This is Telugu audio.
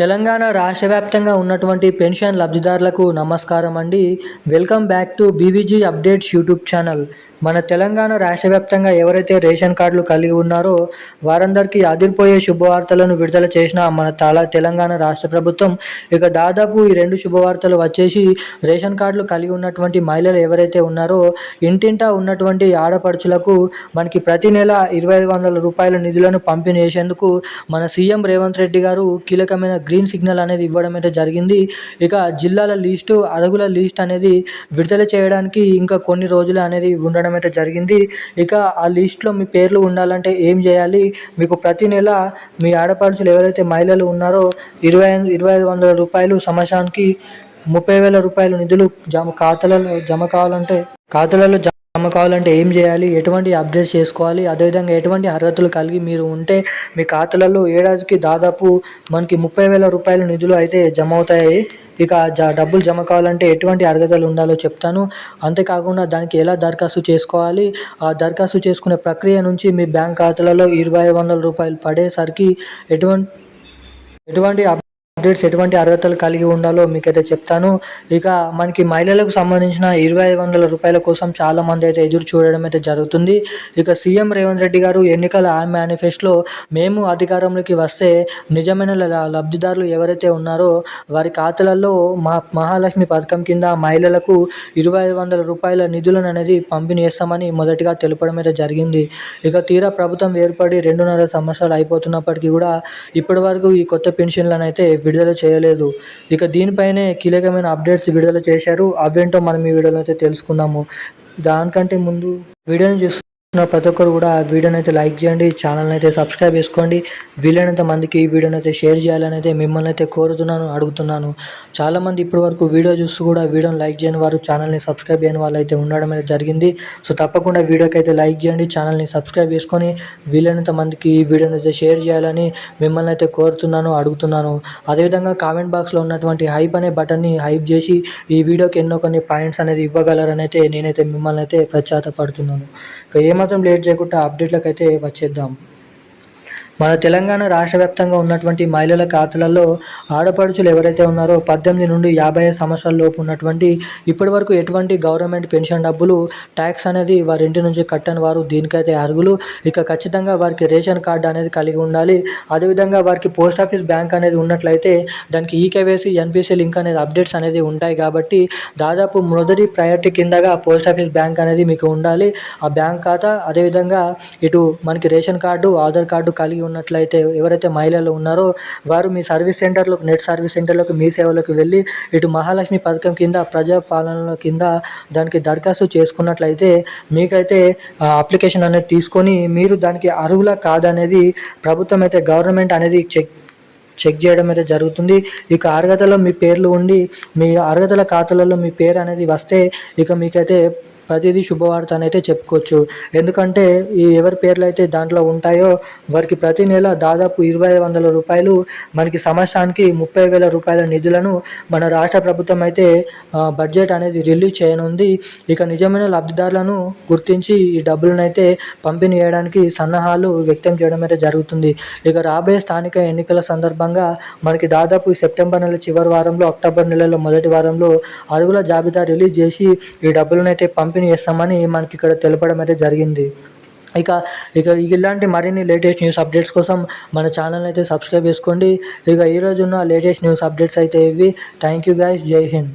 తెలంగాణ రాష్ట్ర వ్యాప్తంగా ఉన్నటువంటి పెన్షన్ లబ్ధిదారులకు నమస్కారం అండి. Welcome back to BVG updates YouTube channel. మన తెలంగాణ రాష్ట్ర వ్యాప్తంగా ఎవరైతే రేషన్ కార్డులు కలిగి ఉన్నారో వారందరికీ అదిరిపోయే శుభవార్తలను విడుదల చేసిన మన తల తెలంగాణ రాష్ట్ర ప్రభుత్వం ఇక దాదాపు ఈ రెండు శుభవార్తలు వచ్చేసి రేషన్ కార్డులు కలిగి ఉన్నటువంటి మహిళలు ఎవరైతే ఉన్నారో ఇంటింటా ఉన్నటువంటి ఆడపడుచులకు మనకి ప్రతి నెల ఇరవై వందల రూపాయల నిధులను పంపిణీ చేసేందుకు మన సీఎం రేవంత్ రెడ్డి గారు కీలకమైన గ్రీన్ సిగ్నల్ అనేది ఇవ్వడం అయితే జరిగింది. ఇక జిల్లాల లిస్టు అడుగుల లిస్ట్ అనేది విడుదల చేయడానికి ఇంకా కొన్ని రోజులు అనేది ఉండడం అయితే జరిగింది. ఇక ఆ లిస్ట్లో మీ పేర్లు ఉండాలంటే ఏం చేయాలి? మీకు ప్రతి నెల మీ ఆడపడుచులు ఎవరైతే మహిళలు ఉన్నారో ఇరవై ఇరవై ఐదు వందల రూపాయలు సంవత్సరానికి ముప్పై వేల రూపాయలు నిధులు జమ ఖాతాలలో జమ కావాలంటే ఖాతాలలో జమ కావాలంటే ఏం చేయాలి? ఎటువంటి అప్డేట్ చేసుకోవాలి? అదేవిధంగా ఎటువంటి అర్హతలు కలిగి మీరు ఉంటే మీ ఖాతాలలో ఏడాదికి దాదాపు మనకి ముప్పై వేల రూపాయల నిధులు అయితే జమ అవుతాయి ఇక డబ్బులు జమ కావాలంటే ఎటువంటి అర్హతలు ఉండాలో చెప్తాను. అంతేకాకుండా దానికి ఎలా దరఖాస్తు చేసుకోవాలి? ఆ దరఖాస్తు చేసుకునే ప్రక్రియ నుంచి మీ బ్యాంక్ ఖాతాలలో ఇరవై వందల రూపాయలు పడేసరికి ఎటువంటి ఎటువంటి అథ్లెట్స్ ఎటువంటి అర్హతలు కలిగి ఉండాలో మీకైతే చెప్తాను. ఇక మనకి మహిళలకు సంబంధించిన ఇరవై ఐదు వందల రూపాయల కోసం చాలామంది అయితే ఎదురు చూడడం అయితే జరుగుతుంది. ఇక సీఎం రేవంత్ రెడ్డి గారు ఎన్నికల మేనిఫెస్టోలో మేము అధికారంలోకి వస్తే నిజమైన లబ్ధిదారులు ఎవరైతే ఉన్నారో వారి ఖాతాలలో మా మహాలక్ష్మి పథకం కింద మహిళలకు ఇరవై ఐదు వందల రూపాయల నిధులను అనేది పంపిణీ చేస్తామని మొదటిగా తెలపడం అయితే జరిగింది. ఇక తీరా ప్రభుత్వం ఏర్పడి రెండున్నర సంవత్సరాలు అయిపోతున్నప్పటికీ కూడా ఇప్పటి వరకు ఈ కొత్త పెన్షన్లను అయితే విడుదల చేయలేదు. ఇక దీనిపైనే కీలకమైన అప్డేట్స్ విడుదల చేశారు. అవేంటో మనం ఈ వీడియోలో అయితే తెలుసుకుందాము. దానికంటే ముందు వీడియోని చూసి ప్రతి ఒక్కరు కూడా వీడియోని అయితే లైక్ చేయండి ఛానల్ని అయితే సబ్స్క్రైబ్ చేసుకోండి. వీలైనంత మందికి ఈ వీడియోని అయితే షేర్ చేయాలని అయితే మిమ్మల్ని అయితే కోరుతున్నాను అడుగుతున్నాను. చాలామంది ఇప్పటి వరకు వీడియో చూస్తూ కూడా వీడియోని లైక్ చేయని వారు ఛానల్ని సబ్స్క్రైబ్ చేయని వాళ్ళు అయితే ఉండడం అయితే జరిగింది. సో తప్పకుండా వీడియోకి అయితే లైక్ చేయండి ఛానల్ని సబ్స్క్రైబ్ చేసుకొని వీలైనంత మందికి ఈ వీడియోని అయితే షేర్ చేయాలని మిమ్మల్ని అయితే కోరుతున్నాను అడుగుతున్నాను. అదేవిధంగా కామెంట్ బాక్స్లో ఉన్నటువంటి హైప్ అనే బటన్ని హైప్ చేసి ఈ వీడియోకి ఎన్నో కొన్ని పాయింట్స్ అనేది ఇవ్వగలరని అయితే నేనైతే మిమ్మల్ని అయితే ప్రచారపడుతున్నాను ఇక ఏమాత్రం లేట్ చేయకుండా అప్డేట్లకు అయితే వచ్చేద్దాం. మన తెలంగాణ రాష్ట్ర వ్యాప్తంగా ఉన్నటువంటి మహిళల ఖాతాలలో ఆడపడుచులు ఎవరైతే ఉన్నారో పద్దెనిమిది నుండి యాభై సంవత్సరాల లోపు ఉన్నటువంటి ఇప్పటి వరకు ఎటువంటి గవర్నమెంట్ పెన్షన్ డబ్బులు ట్యాక్స్ అనేది వారి ఇంటి నుంచి కట్టని వారు దీనికైతే అర్హులు. ఇక ఖచ్చితంగా వారికి రేషన్ కార్డు అనేది కలిగి ఉండాలి. అదేవిధంగా వారికి పోస్ట్ ఆఫీస్ బ్యాంక్ అనేది ఉన్నట్లయితే దానికి ఈకేవైసీ ఎన్పిసి లింక్ అనేది అప్డేట్స్ అనేది ఉంటాయి కాబట్టి దాదాపు మొదటి ప్రయారిటీ కిందగా పోస్ట్ ఆఫీస్ బ్యాంక్ అనేది మీకు ఉండాలి. ఆ బ్యాంక్ ఖాతా అదేవిధంగా ఇటు మనకి రేషన్ కార్డు ఆధార్ కార్డు కలిగి ఉన్నట్లయితే ఎవరైతే మహిళలు ఉన్నారో వారు మీ సర్వీస్ సెంటర్లకు నెట్ సర్వీస్ సెంటర్లకు మీ సేవలకు వెళ్ళి ఇటు మహాలక్ష్మి పథకం కింద ప్రజాపాలన కింద దానికి దరఖాస్తు చేసుకున్నట్లయితే మీకైతే అప్లికేషన్ అనేది తీసుకొని మీరు దానికి అర్హుల కాదనేది ప్రభుత్వం అయితే గవర్నమెంట్ అనేది చెక్ చెక్ చేయడం అయితే జరుగుతుంది. ఇక అర్హతలో మీ పేర్లు ఉండి మీ అర్హతల ఖాతాలలో మీ పేరు అనేది వస్తే ఇక మీకైతే ప్రతిదీ శుభవార్త అని అయితే చెప్పుకోవచ్చు. ఎందుకంటే ఈ ఎవరి పేర్లు అయితే దాంట్లో ఉంటాయో వారికి ప్రతి నెల దాదాపు ఇరవై వందల రూపాయలు మనకి సంవత్సరానికి ముప్పై వేల రూపాయల నిధులను మన రాష్ట్ర ప్రభుత్వం అయితే బడ్జెట్ అనేది రిలీజ్ చేయనుంది. ఇక నిజమైన లబ్ధిదారులను గుర్తించి ఈ డబ్బులను అయితే పంపిణీ చేయడానికి సన్నాహాలు వ్యక్తం చేయడం అయితే జరుగుతుంది. ఇక రాబోయే స్థానిక ఎన్నికల సందర్భంగా మనకి దాదాపు సెప్టెంబర్ నెల చివరి వారంలో అక్టోబర్ నెలలో మొదటి వారంలో అడుగుల జాబితా రిలీజ్ చేసి ఈ డబ్బులను అయితే పంపి పంపిణీ చేస్తామని మనకి ఇక్కడ తెలపడం అయితే జరిగింది. ఇక ఇక ఇలాంటి మరిన్ని లేటెస్ట్ న్యూస్ అప్డేట్స్ కోసం మన ఛానల్ అయితే సబ్స్క్రైబ్ చేసుకోండి. ఇక ఈరోజు ఉన్న లేటెస్ట్ న్యూస్ అప్డేట్స్ అయితే ఇవి. థ్యాంక్ యూ గైస్ జై హింద్.